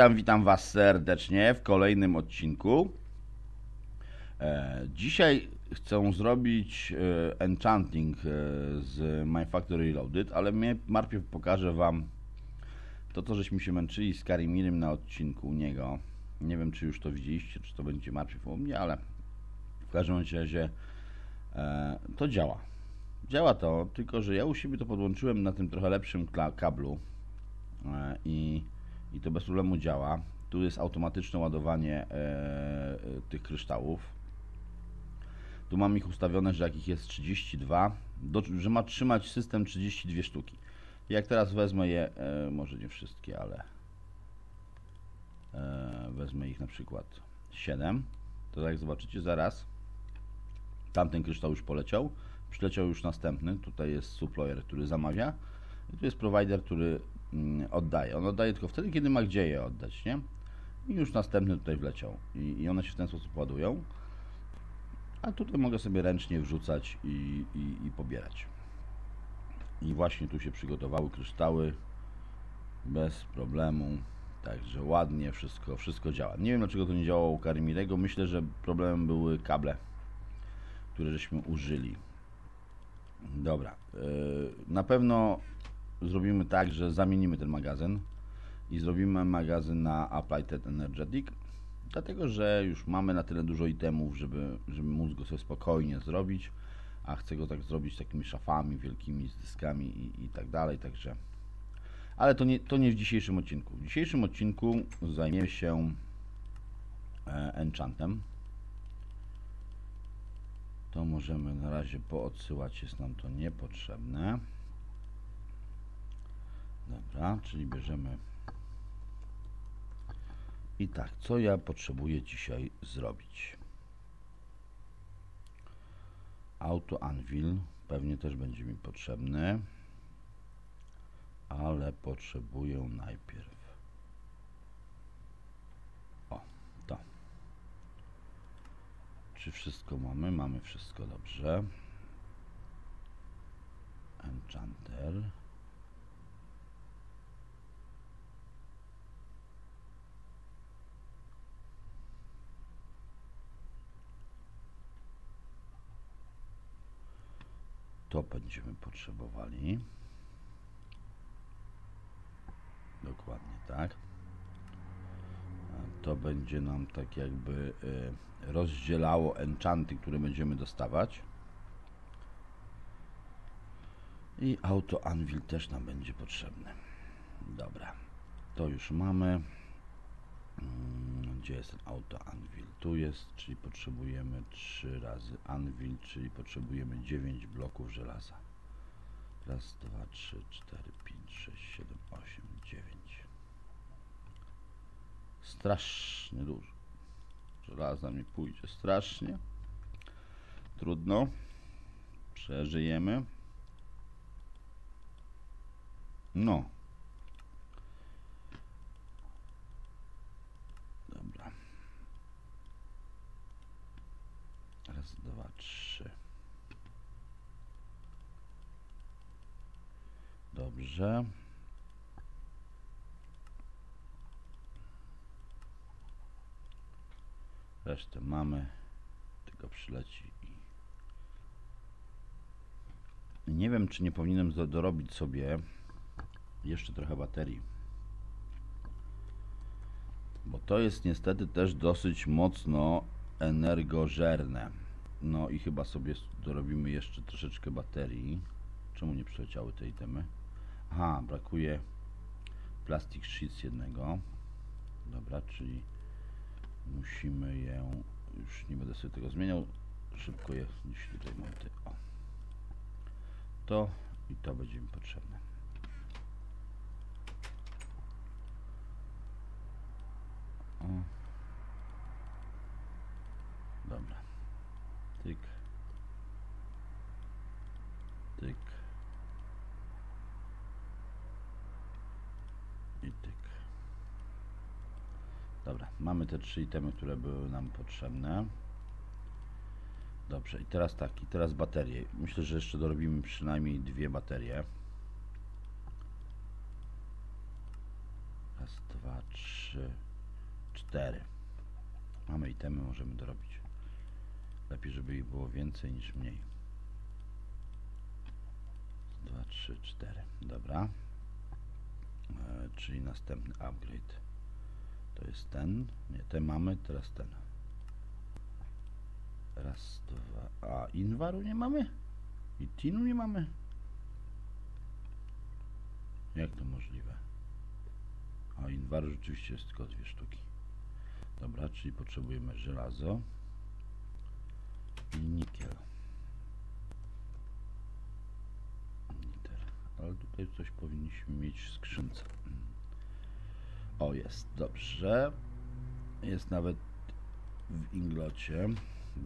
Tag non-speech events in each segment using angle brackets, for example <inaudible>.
Witam, witam Was serdecznie w kolejnym odcinku. E, dzisiaj chcę zrobić e, enchanting e, z My Factory Reloaded, ale mnie najpierw pokażę Wam to, co żeśmy się męczyli z Karimirem na odcinku u niego. Nie wiem, czy już to widzieliście, czy to będzie najpierw u mnie, ale w każdym razie to działa. Działa to, tylko że ja u siebie to podłączyłem na tym trochę lepszym kablu i, i to bez problemu działa. Tu jest automatyczne ładowanie e, e, tych kryształów. Tu mam ich ustawione, że jak ich jest 32, do, że ma trzymać system 32 sztuki. Jak teraz wezmę je, e, może nie wszystkie, ale e, wezmę ich na przykład 7, to jak zobaczycie zaraz, tamten kryształ już poleciał, przyleciał już następny, tutaj jest supplier, który zamawia i tu jest provider, który oddaje. On oddaje tylko wtedy, kiedy ma gdzie je oddać, nie? I już następny tutaj wleciał i, i one się w ten sposób ładują. A tutaj mogę sobie ręcznie wrzucać i, i, i pobierać. I właśnie tu się przygotowały kryształy bez problemu. Także ładnie wszystko, wszystko działa. Nie wiem dlaczego to nie działało u Karimirego. Myślę, że problemem były kable, które żeśmy użyli. Dobra. yy, Na pewno zrobimy tak, że zamienimy ten magazyn i zrobimy magazyn na Applied Energetic. Dlatego, że już mamy na tyle dużo itemów, żeby, żeby móc go sobie spokojnie zrobić, a chcę go tak zrobić takimi szafami wielkimi, z dyskami i, i tak dalej, także... Ale to nie, to nie w dzisiejszym odcinku. W dzisiejszym odcinku zajmiemy się e, enchantem. To możemy na razie poodsyłać, jest nam to niepotrzebne. Dobra, czyli bierzemy i tak, co ja potrzebuję dzisiaj zrobić? Auto Anvil pewnie też będzie mi potrzebny, ale potrzebuję najpierw. O, to. Czy wszystko mamy? Mamy wszystko dobrze. Enchanter. To będziemy potrzebowali. Dokładnie tak. To będzie nam tak jakby y, rozdzielało enchanty, które będziemy dostawać. I auto Anvil też nam będzie potrzebne. Dobra, to już mamy. Mm, Gdzie jest auto Anvil? Tu jest, czyli potrzebujemy 3 razy Anvil, czyli potrzebujemy 9 bloków żelaza. Raz, dwa, trzy, cztery, pięć, sześć, siedem, osiem, dziewięć. Strasznie dużo. Żelaza mi pójdzie strasznie. Trudno. Przeżyjemy. No. Dobra. Raz, dwa, trzy. Dobrze. Resztę mamy. Tylko przyleci i... Nie wiem, czy nie powinienem do- dorobić sobie jeszcze trochę baterii. Bo to jest niestety też dosyć mocno energożerne. No i chyba sobie dorobimy jeszcze troszeczkę baterii. Czemu nie przeleciały te itemy? Aha, brakuje plastic sheets jednego. Dobra, czyli musimy je... Już nie będę sobie tego zmieniał. Szybko je gdzieś tutaj mam. O. To i to będzie mi potrzebne. O. Dobra. Tyk. Tyk. I tyk. Dobra, mamy te trzy itemy, które były nam potrzebne. Dobrze, i teraz tak, i teraz baterie. Myślę, że jeszcze dorobimy przynajmniej dwie baterie. Raz, dwa, trzy. cztery. Mamy itemy, możemy dorobić. Lepiej, żeby ich było więcej niż mniej. Dwa, trzy, cztery. Dobra. E, czyli następny upgrade. To jest ten. Nie, ten mamy, teraz ten. Raz, dwa. A Inwaru nie mamy? I Tinu nie mamy? Jak to możliwe? A Inwaru rzeczywiście jest tylko dwie sztuki. Dobra, czyli potrzebujemy żelazo i nikiel. Ale tutaj coś powinniśmy mieć w skrzynce. O, jest, dobrze. Jest nawet w inglocie.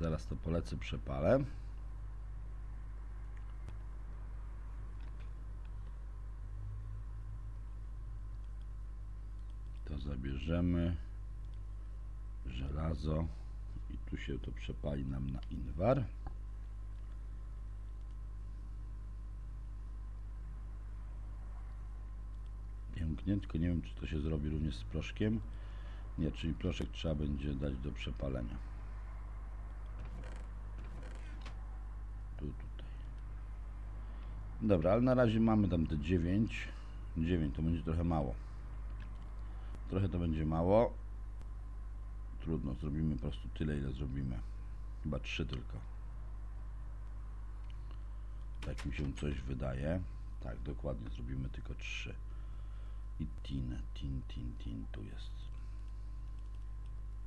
Zaraz to polecę, przepalę. To zabierzemy żelazo i tu się to przepali nam na inwar. Pięknie, tylko nie wiem czy to się zrobi również z proszkiem. Nie, czyli proszek trzeba będzie dać do przepalenia. Tu, tutaj. Dobra, ale na razie mamy tam te 9. 9 to będzie trochę mało. Trochę to będzie mało. Trudno, zrobimy po prostu tyle, ile zrobimy. Chyba 3 tylko. Tak mi się coś wydaje. Tak, dokładnie zrobimy tylko 3. I tin, tin, tin, tin, tu jest.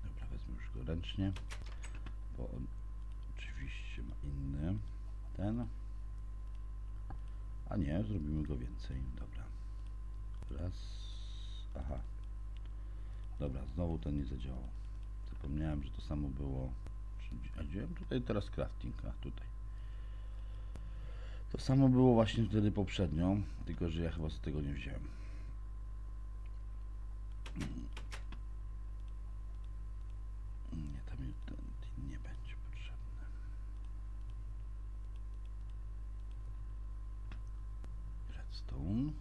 Dobra, wezmę już go ręcznie, bo on oczywiście ma inny ten. A nie, zrobimy go więcej. Dobra. Raz. Aha. Dobra, znowu ten nie zadziałał. Zapomniałem, że to samo było. A gdzie tutaj teraz crafting? A tutaj. To samo było właśnie wtedy poprzednio, tylko że ja chyba z tego nie wziąłem. Nie, tam nie będzie potrzebny. Redstone.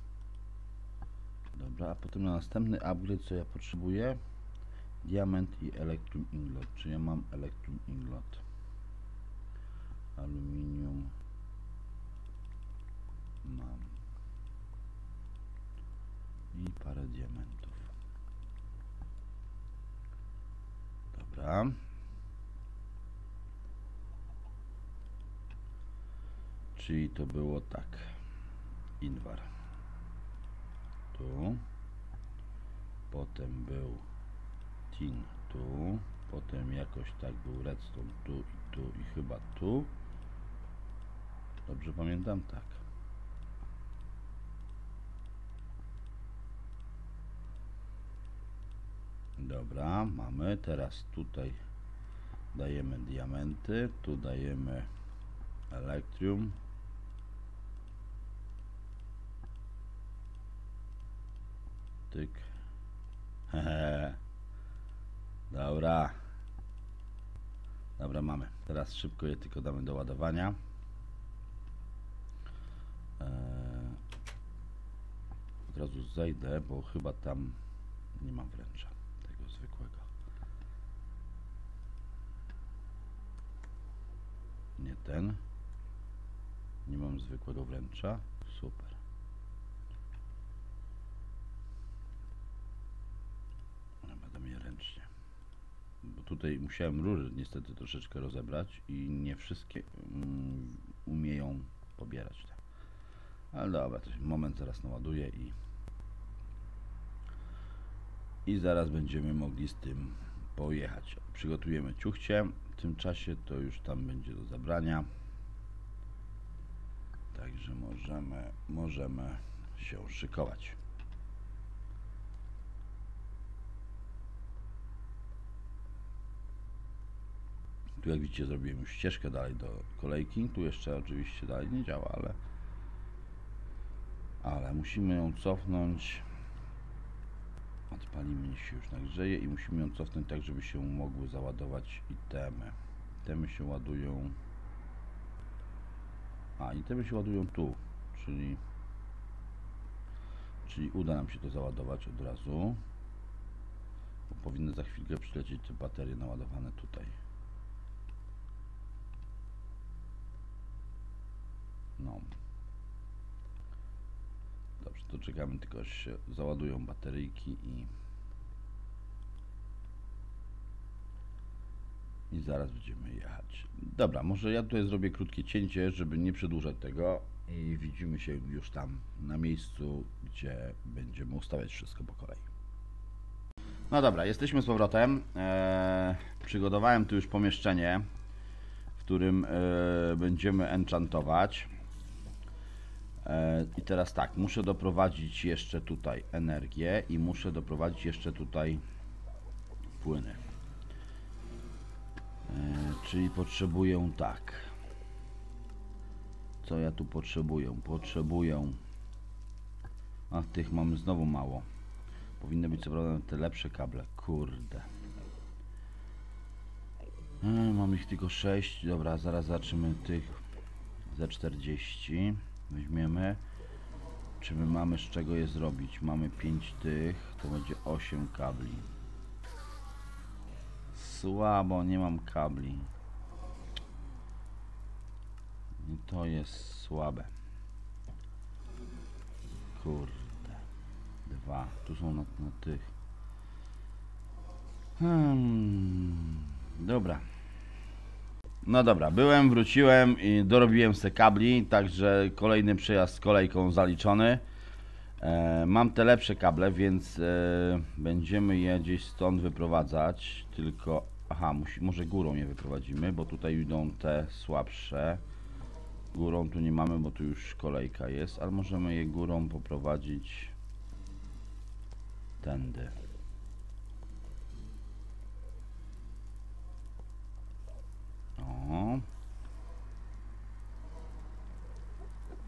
Dobra, a potem na następny upgrade co ja potrzebuję? Diament i Electrum Ingot. Czy ja mam Electrum Ingot? Aluminium. Mam. I parę diamentów. Dobra. Czyli to było tak. Inwar. Tu. Potem był tin tu. Potem jakoś tak był redstone tu i tu i chyba tu. Dobrze pamiętam? Tak. Dobra, mamy. Teraz tutaj dajemy diamenty, tu dajemy elektrium. Tyk. <laughs> Dobra. Dobra, mamy. Teraz szybko je tylko damy do ładowania. Eee, od razu zejdę, bo chyba tam nie mam wręcza tego zwykłego. Nie ten. Nie mam zwykłego wręcza. Super. Będę je ręcznie. Bo tutaj musiałem rury niestety troszeczkę rozebrać i nie wszystkie mm, umieją pobierać te. Ale dobra, to moment zaraz naładuję i i zaraz będziemy mogli z tym pojechać. Przygotujemy ciuchcie. W tym czasie to już tam będzie do zabrania. Także możemy, możemy się szykować. Tu jak widzicie zrobiłem już ścieżkę dalej do kolejki. Tu jeszcze oczywiście dalej nie działa, ale ale musimy ją cofnąć. Odpalimy, niech się już nagrzeje i musimy ją cofnąć tak, żeby się mogły załadować itemy. Itemy się ładują. A, itemy się ładują tu, czyli czyli uda nam się to załadować od razu. Bo powinny za chwilkę przylecieć te baterie naładowane tutaj. No. To czekamy tylko się załadują bateryjki i i zaraz będziemy jechać. Dobra, może ja tutaj zrobię krótkie cięcie, żeby nie przedłużać tego i widzimy się już tam na miejscu, gdzie będziemy ustawiać wszystko po kolei. No dobra, jesteśmy z powrotem. Eee, przygotowałem tu już pomieszczenie, w którym e, będziemy enchantować. E, I teraz tak, muszę doprowadzić jeszcze tutaj energię i muszę doprowadzić jeszcze tutaj płyny. E, czyli potrzebuję tak. Co ja tu potrzebuję? Potrzebuję. A tych mamy znowu mało. Powinny być co prawda te lepsze kable. Kurde. E, mam ich tylko 6. Dobra, zaraz zobaczymy tych za 40. Weźmiemy. Czy my mamy z czego je zrobić? Mamy 5 tych. To będzie 8 kabli. Słabo, nie mam kabli. I to jest słabe. Kurde. Dwa. Tu są na, na tych. Hmm. Dobra. No dobra, byłem, wróciłem i dorobiłem se kabli, także kolejny przejazd z kolejką zaliczony. E, mam te lepsze kable, więc e, będziemy je gdzieś stąd wyprowadzać, tylko... Aha, musi, może górą je wyprowadzimy, bo tutaj idą te słabsze. Górą tu nie mamy, bo tu już kolejka jest, ale możemy je górą poprowadzić tędy. O.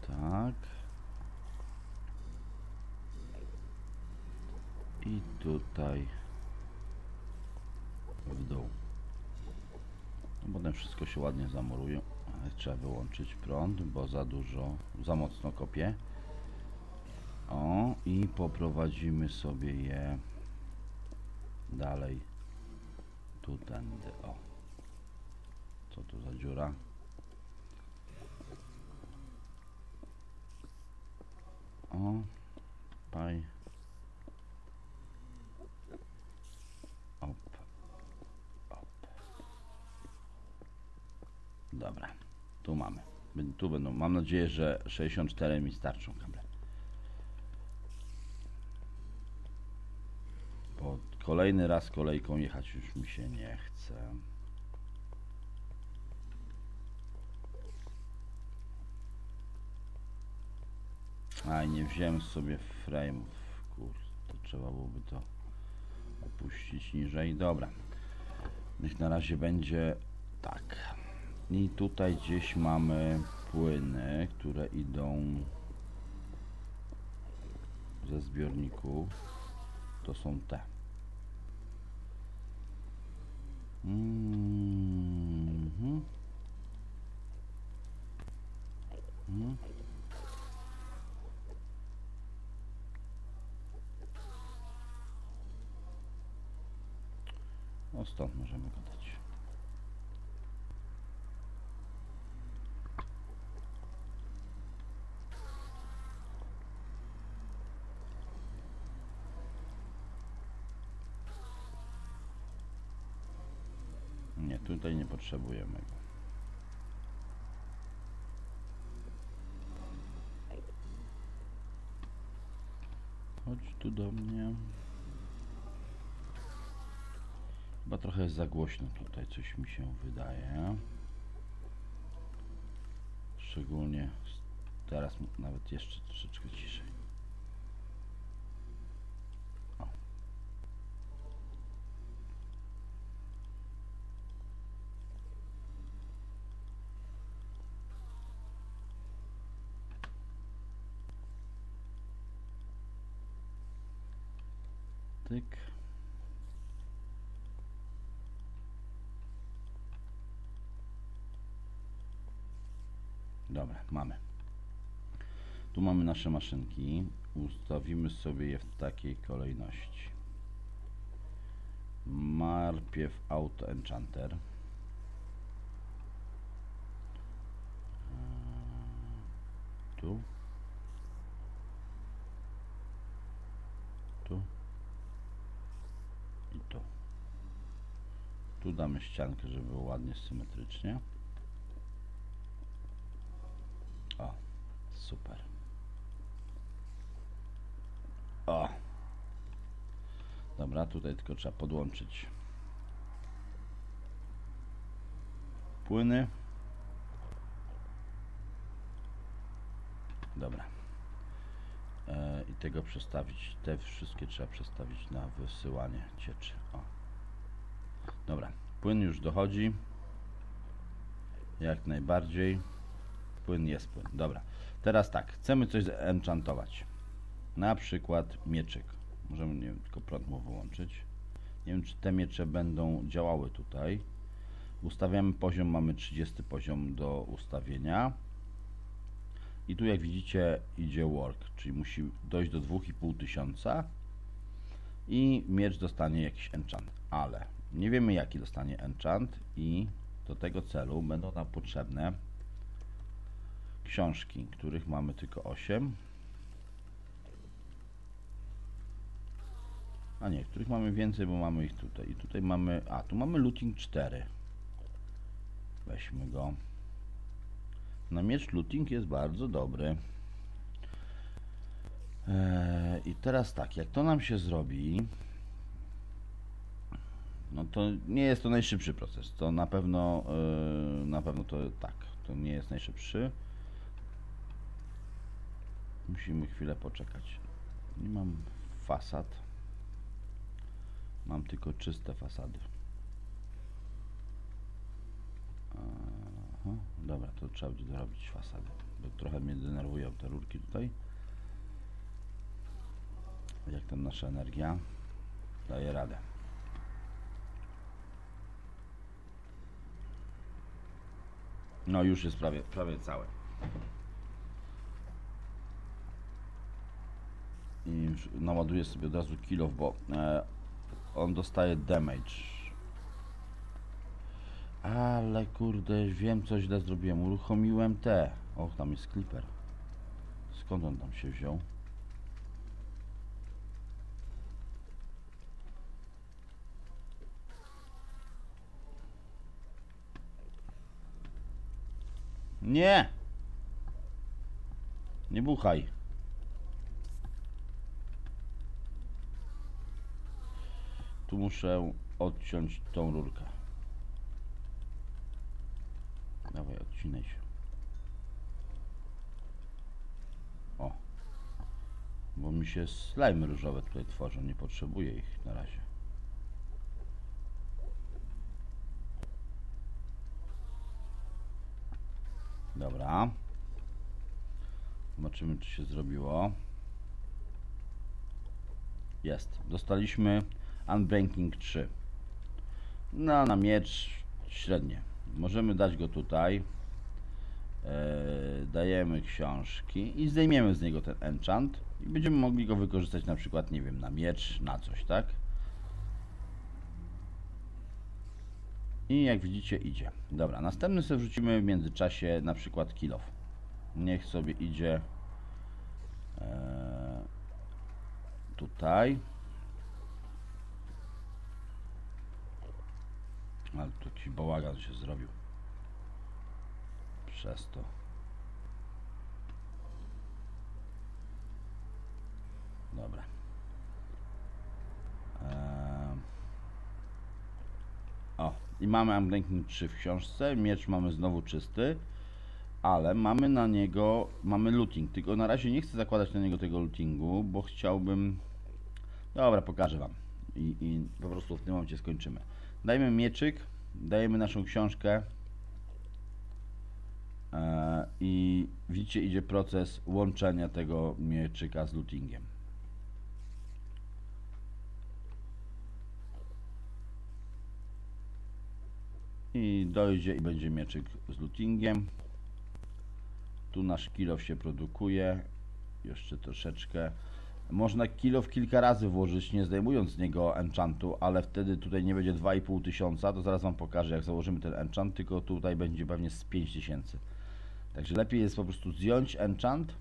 Tak. I tutaj w dół. No potem wszystko się ładnie zamuruje. Trzeba wyłączyć prąd, bo za dużo, za mocno kopie. O, i poprowadzimy sobie je dalej tu tędy. O. Co tu za dziura? O, paj. Op. Op. Dobra, tu mamy. Tu będą, mam nadzieję, że 64 mi starczą kable. Bo kolejny raz kolejką jechać już mi się nie chce. Aj, nie wziąłem sobie frame'ów. Kurde, to trzeba byłoby to opuścić niżej. Dobra. Niech na razie będzie tak. I tutaj gdzieś mamy płyny, które idą ze zbiorników. To są te. Mhm. Mhm. O stąd możemy go dać. Nie, tutaj nie potrzebujemy go. Chodź tu do mnie. Chyba trochę jest za głośno tutaj, coś mi się wydaje. Szczególnie teraz nawet jeszcze troszeczkę ciszej. Tyk. Dobra, mamy. Tu mamy nasze maszynki. Ustawimy sobie je w takiej kolejności. Najpierw Auto Enchanter. Tu. I tu. Tu damy ściankę, żeby było ładnie symetrycznie. O, super. O. Dobra, tutaj tylko trzeba podłączyć płyny. Dobra. E, I tego przestawić, te wszystkie trzeba przestawić na wysyłanie cieczy. O. Dobra, płyn już dochodzi. Jak najbardziej. Płyn jest płyn. Dobra. Teraz tak, chcemy coś enchantować. Na przykład mieczyk. Możemy, nie wiem, tylko prąd mu wyłączyć. Nie wiem, czy te miecze będą działały tutaj. Ustawiamy poziom, mamy 30 poziom do ustawienia. I tu jak widzicie idzie work, czyli musi dojść do 2,5 tysiąca i miecz dostanie jakiś enchant, ale nie wiemy jaki dostanie enchant i do tego celu będą nam potrzebne książki, których mamy tylko 8 a nie, których mamy więcej, bo mamy ich tutaj. I tutaj mamy, a tu mamy looting 4 weźmy go. Na miecz looting jest bardzo dobry. Eee, i teraz tak, jak to nam się zrobi no to nie jest to najszybszy proces. To na pewno, yy, na pewno to tak, to nie jest najszybszy. Musimy chwilę poczekać. Nie mam fasad. Mam tylko czyste fasady. Aha, dobra, to trzeba będzie dorobić fasady. Bo trochę mnie denerwują te rurki tutaj. Jak tam nasza energia daje radę. No już jest prawie, prawie całe. I naładuję sobie od razu kilof, bo e, on dostaje damage. Ale kurde, wiem co źle zrobiłem. Uruchomiłem te. Och, tam jest clipper. Skąd on tam się wziął? Nie! Nie buchaj. Tu muszę odciąć tą rurkę. Dawaj, odcinaj się. O. Bo mi się slime różowe tutaj tworzą. Nie potrzebuję ich na razie. Dobra. Zobaczymy, czy się zrobiło. Jest. Dostaliśmy Unbanking 3. No, na miecz średnie. Możemy dać go tutaj. E, dajemy książki i zdejmiemy z niego ten enchant i będziemy mogli go wykorzystać na przykład, nie wiem, na miecz, na coś, tak? I jak widzicie idzie. Dobra, następny sobie wrzucimy w międzyczasie na przykład kilof. Niech sobie idzie e, tutaj. Ale tu jakiś bałagan się zrobił. Przez to. Dobra. Eee. O, i mamy Unblinking 3 w książce. Miecz mamy znowu czysty, ale mamy na niego, mamy looting. Tylko na razie nie chcę zakładać na niego tego lootingu, bo chciałbym... Dobra, pokażę Wam. I, i po prostu w tym momencie skończymy. Dajmy mieczyk, dajemy naszą książkę e, i widzicie idzie proces łączenia tego mieczyka z lootingiem. I dojdzie i będzie mieczyk z lootingiem. Tu nasz kilof się produkuje. Jeszcze troszeczkę. Można kilo w kilka razy włożyć, nie zdejmując z niego enchantu, ale wtedy tutaj nie będzie 2,5 tysiąca, to zaraz Wam pokażę jak założymy ten enchant, tylko tutaj będzie pewnie z 5000. Także lepiej jest po prostu zdjąć enchant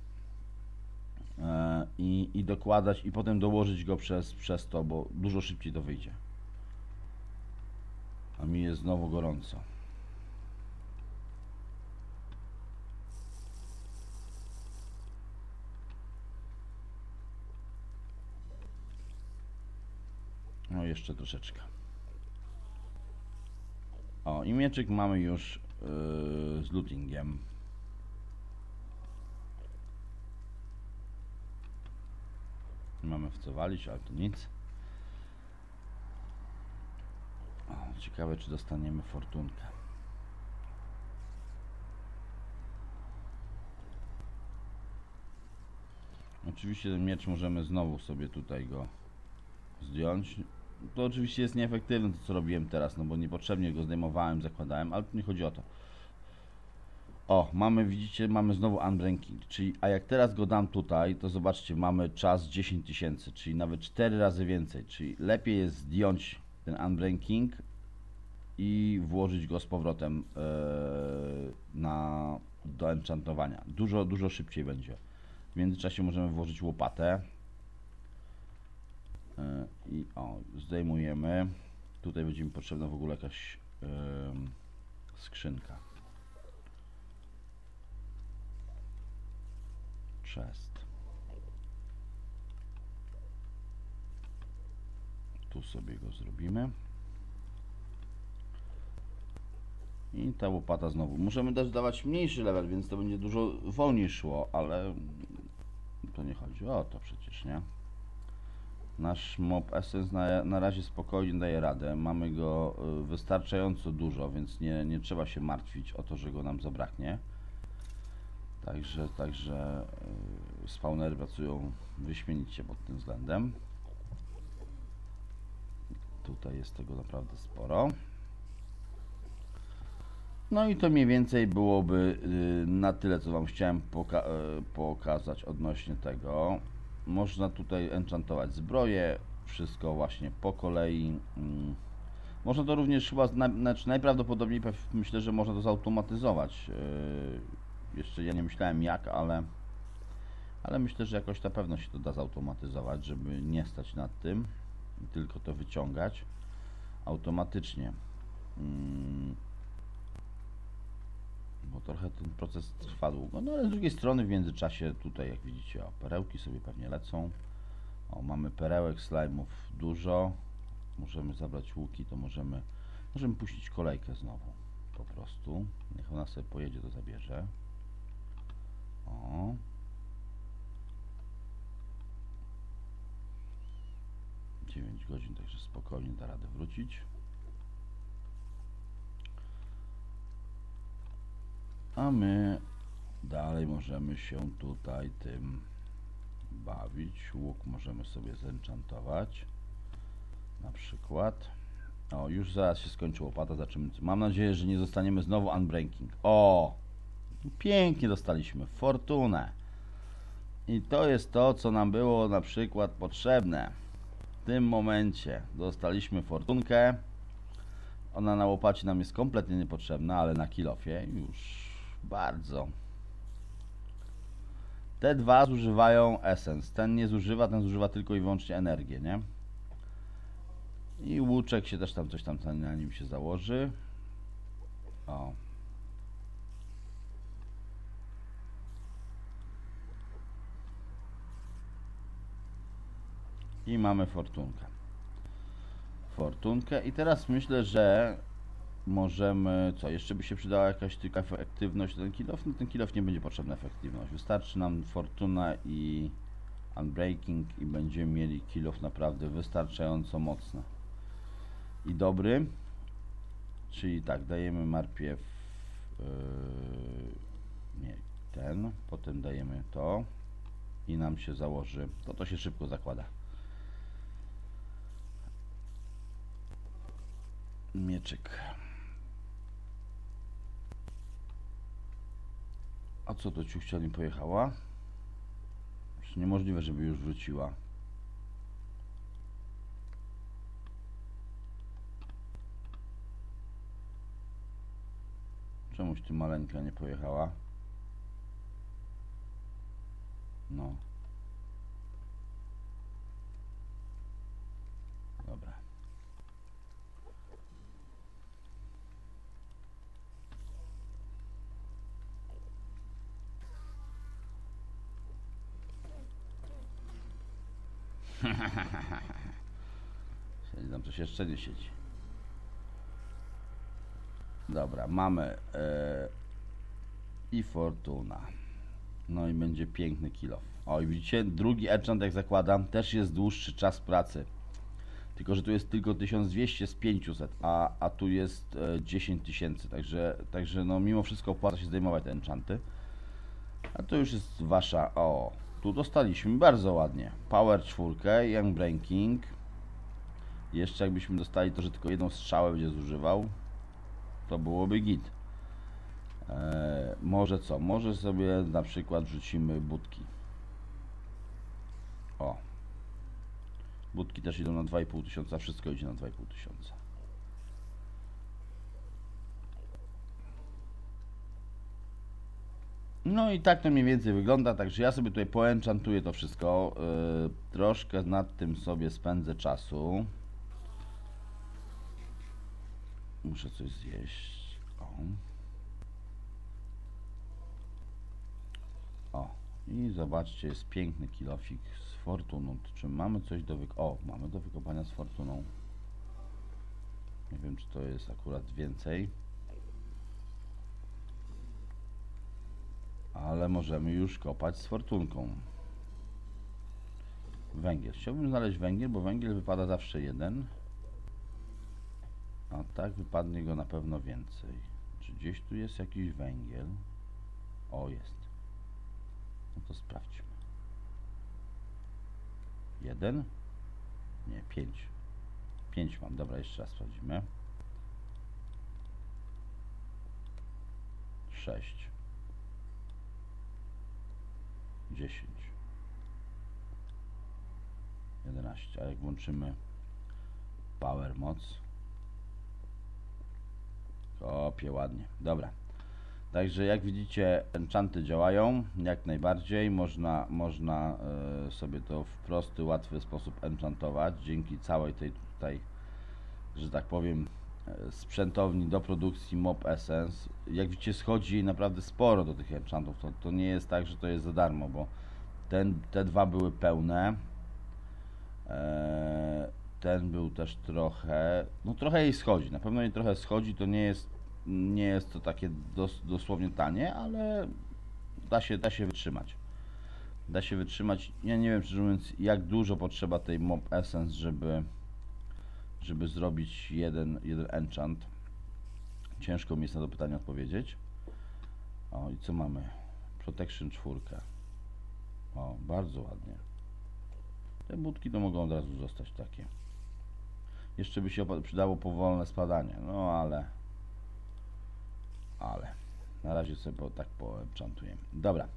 e, i, i dokładać i potem dołożyć go przez, przez to, bo dużo szybciej to wyjdzie. A mi jest znowu gorąco. No jeszcze troszeczkę. O, i mieczyk mamy już yy, z lootingiem. Mamy w co walić, ale to nic. O, ciekawe, czy dostaniemy fortunkę. Oczywiście ten miecz możemy znowu sobie tutaj go zdjąć. To oczywiście jest nieefektywne to co robiłem teraz, no bo niepotrzebnie go zdejmowałem, zakładałem, ale tu nie chodzi o to. O, mamy, widzicie, mamy znowu unbreaking, czyli, a jak teraz go dam tutaj, to zobaczcie, mamy czas 10 tysięcy, czyli nawet 4 razy więcej, czyli lepiej jest zdjąć ten unbreaking i włożyć go z powrotem yy, na, do enchantowania. Dużo, dużo szybciej będzie. W międzyczasie możemy włożyć łopatę. E, i o, zdejmujemy. Tutaj będzie mi potrzebna w ogóle jakaś yy, skrzynka. Chest. Tu sobie go zrobimy. I ta łopata znowu. Możemy też dawać mniejszy level, więc to będzie dużo wolniej szło, ale to nie chodzi o to przecież, nie? Nasz mob essence na, na razie spokojnie daje radę. Mamy go y, wystarczająco dużo, więc nie, nie trzeba się martwić o to, że go nam zabraknie. Także, także y, spawnery pracują wyśmienicie pod tym względem. Tutaj jest tego naprawdę sporo. No i to mniej więcej byłoby y, na tyle, co Wam chciałem poka pokazać odnośnie tego. Można tutaj enchantować zbroje, wszystko właśnie po kolei. Mm. Można to również chyba, znaczy najprawdopodobniej myślę, że można to zautomatyzować. Yy, jeszcze ja nie myślałem jak, ale, ale myślę, że jakoś na pewno się to da zautomatyzować, żeby nie stać nad tym, tylko to wyciągać automatycznie. Mm bo trochę ten proces trwa długo. No ale z drugiej strony w międzyczasie tutaj jak widzicie, o, perełki sobie pewnie lecą. O, mamy perełek, slajmów dużo. Możemy zabrać łuki, to możemy, możemy puścić kolejkę znowu. Po prostu. Niech ona sobie pojedzie, to zabierze. O. Dziewięć godzin, także spokojnie da radę wrócić. A my dalej możemy się tutaj tym bawić. Łuk możemy sobie zenchantować. Na przykład. O, już zaraz się skończy łopata. Zaczynamy. Mam nadzieję, że nie zostaniemy znowu unbreaking. O! Pięknie dostaliśmy. Fortunę. I to jest to, co nam było na przykład potrzebne. Tym momencie dostaliśmy fortunkę. Ona na łopacie nam jest kompletnie niepotrzebna, ale na kilofie już bardzo. Te dwa zużywają essence. Ten nie zużywa, ten zużywa tylko i wyłącznie energię, nie? I łuczek się też tam coś tam na nim się założy. O. I mamy fortunkę. Fortunkę. I teraz myślę, że możemy, co, jeszcze by się przydała jakaś tylko efektywność. Ten kilof, no ten kilof nie będzie potrzebna efektywność, wystarczy nam fortuna i unbreaking i będziemy mieli kilof naprawdę wystarczająco mocny. I dobry, czyli tak, dajemy marpiew yy, nie, ten, potem dajemy to. I nam się założy, to to się szybko zakłada mieczyk A co to ciuchcia nie pojechała? Niemożliwe, żeby już wróciła. Czemuś ty maleńka nie pojechała? No. Dobra. Nie siedzi. Dobra, mamy e, i Fortuna. No i będzie piękny kilo. O i widzicie, drugi enchant jak zakładam też jest dłuższy czas pracy. Tylko, że tu jest tylko 1200 z 500, a, a tu jest e, 10 tysięcy. Także, także no mimo wszystko opłaca się zdejmować te enchanty. A to już jest wasza. O, tu dostaliśmy bardzo ładnie. Power 4, Young Brain King. Jeszcze jakbyśmy dostali to, że tylko jedną strzałę będzie zużywał, to byłoby git. Eee, może co? Może sobie na przykład wrzucimy budki. O. Budki też idą na 2,5 tysiąca, wszystko idzie na 2,5 tysiąca. No i tak to mniej więcej wygląda, także ja sobie tutaj poenchantuję to wszystko. Yy, troszkę nad tym sobie spędzę czasu. Muszę coś zjeść. O. O. I zobaczcie, jest piękny kilofik z fortuną. Czy mamy coś do wyk... O, mamy do wykopania z fortuną. Nie wiem, czy to jest akurat więcej. Ale możemy już kopać z fortunką. Węgiel. Chciałbym znaleźć węgiel, bo węgiel wypada zawsze jeden. A tak wypadnie go na pewno więcej. Czy gdzieś tu jest jakiś węgiel? O, jest. No to sprawdźmy. Jeden? Nie, pięć. Pięć mam. Dobra, jeszcze raz sprawdzimy. Sześć. Dziesięć. Jedenaście. A jak włączymy power moc, Kopie ładnie. Dobra. Także jak widzicie, enchanty działają jak najbardziej. Można, można e, sobie to w prosty, łatwy sposób enchantować dzięki całej tej tutaj, że tak powiem, e, sprzętowni do produkcji Mob Essence. Jak widzicie, schodzi naprawdę sporo do tych enchantów. To, to nie jest tak, że to jest za darmo, bo ten, te dwa były pełne. E, ten był też trochę, no trochę jej schodzi, na pewno jej trochę schodzi, to nie jest, nie jest to takie dos, dosłownie tanie, ale da się, da się wytrzymać. Da się wytrzymać, ja nie wiem szczerze mówiąc jak dużo potrzeba tej Mob Essence, żeby, żeby zrobić jeden, jeden enchant. Ciężko mi jest na to pytanie odpowiedzieć. O i co mamy? Protection 4. O, bardzo ładnie. Te budki to mogą od razu zostać takie. Jeszcze by się przydało powolne spadanie, no ale... Ale... Na razie sobie tak poenchantujemy. Dobra.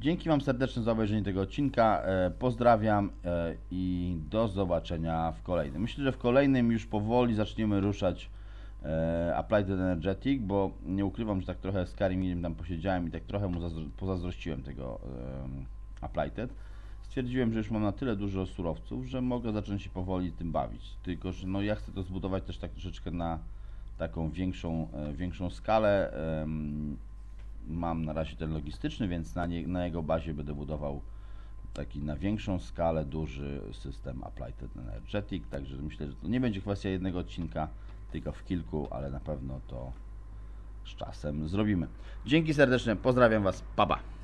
Dzięki Wam serdecznie za obejrzenie tego odcinka. E, pozdrawiam e, i do zobaczenia w kolejnym. Myślę, że w kolejnym już powoli zaczniemy ruszać e, Applied Energetic, bo nie ukrywam, że tak trochę z Kariminem tam posiedziałem i tak trochę mu zazdro- pozazdrościłem tego Applied stwierdziłem, że już mam na tyle dużo surowców, że mogę zacząć się powoli tym bawić. Tylko, że no ja chcę to zbudować też tak troszeczkę na taką większą, e, większą skalę. Mam na razie ten logistyczny, więc na, nie, na jego bazie będę budował taki na większą skalę duży system Applied Energetic, także myślę, że to nie będzie kwestia jednego odcinka, tylko w kilku, ale na pewno to z czasem zrobimy. Dzięki serdeczne, pozdrawiam Was, pa pa!